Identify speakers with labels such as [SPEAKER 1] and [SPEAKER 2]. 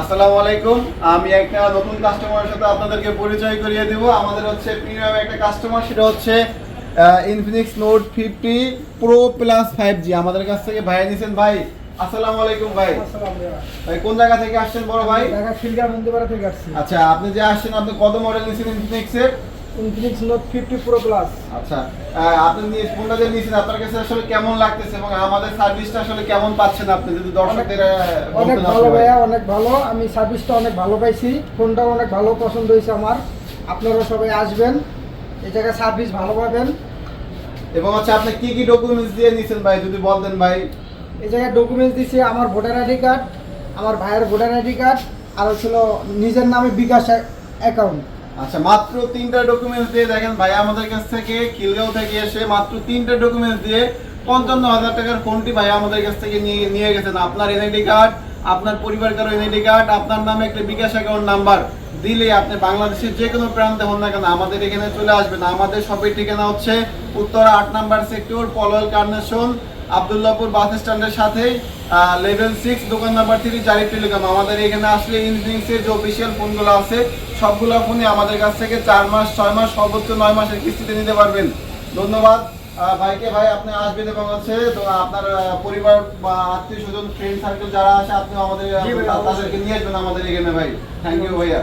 [SPEAKER 1] আসসালামু আলাইকুম। আমি একটা নতুন কাস্টমারের সাথে আপনাদেরকে পরিচয় করিয়ে দেব। আমাদের হচ্ছে প্রিমিয়াম একটা কাস্টমার সেটা হচ্ছে Infinix note fifty pro plus five G আমাদের কাছ থেকে ভাই নিয়েছেন ভাই। আসসালামু আলাইকুম ভাই। ভাই কোন জায়গা থেকে আসছেন বড় ভাই?
[SPEAKER 2] ঢাকা খিলগাঁও মন্দিরপাড়া থেকে আসছি।
[SPEAKER 1] আচ্ছা আপনি যে আসছেন আপনি কত মডেল নিয়েছেন ইনফিনিক্সের
[SPEAKER 2] Infinix note fifty pro plus
[SPEAKER 1] আচ্ছা আপনি নিয়ে ফোনটা যে নিয়েছেন আপনার কাছে আসলে কেমন লাগতেছে এবং আমাদের সার্ভিসটা আসলে কেমন পাচ্ছেন আপনি? যদি দর্শকদের
[SPEAKER 2] অনেক ভালো ভাইয়া অনেক ভালো। আমি সার্ভিসটা অনেক ভালো পাইছি। ফোনটাও অনেক ভালো পছন্দ হয়েছে আমার। আপনারা সবাই আসবেন। এই জায়গায় সার্ভিস ভালো পাবেন।
[SPEAKER 1] এবং হচ্ছে আপনি কি কি ডকুমেন্টস দিয়ে নিছেন ভাই যদি বলতেন ভাই?
[SPEAKER 2] এই জায়গায় ডকুমেন্টস দিছি আমার ভোটার আইডি কার্ড আমার ভাইয়ের ভোটার আইডি কার্ড আর ছিল নিজের নামে বিকাশ অ্যাকাউন্ট
[SPEAKER 1] আচ্ছা মাত্র তিনটা ডকুমেন্টস দিয়ে দেখেন ভাই, আমাদের কাছ থেকে খিলগাঁও থেকে এসে মাত্র তিনটা ডকুমেন্টস দিয়ে পঞ্চান্ন হাজার টাকার ফোনটি ভাই আমাদের কাছ থেকে নিয়ে নিয়ে গেছেন। আপনার এনআইডি কার্ড আপনার পরিবার কারও কার্ড, আপনার নামে একটা বিকাশ অ্যাকাউন্ট নাম্বার দিলে আপনি বাংলাদেশের যে কোনো প্রান্তে হন না কেন, আমাদের এখানে চলে আসবেন। আমাদের সবের ঠিকানা হচ্ছে উত্তরা আট নাম্বার সেক্টর পলল কার্নেশন আবদুল্লাপুর বাস স্ট্যান্ডের সাথে লেভেল সিক্স দোকান নাম্বার থ্রি জারি টেলিকম আমাদের এখানে আসলে ইনফিনিক্সের যে অফিসিয়াল ফোনগুলো আছে, সবগুলো ফোনই আমাদের কাছ থেকে চার মাস, ছয় মাস, সর্বোচ্চ নয় মাসের কিস্তিতে নিতে পারবেন। ধন্যবাদ। ভাইকে ভাই আপনি আসবেন এবং হচ্ছে তো আপনার পরিবার বা আত্মীয় স্বজন ফ্রেন্ড সার্কেল যারা আছে আপনি আমাদের তাদেরকে নিয়ে আসবেন আমাদের এখানে ভাই। থ্যাংক ইউ ভাইয়া।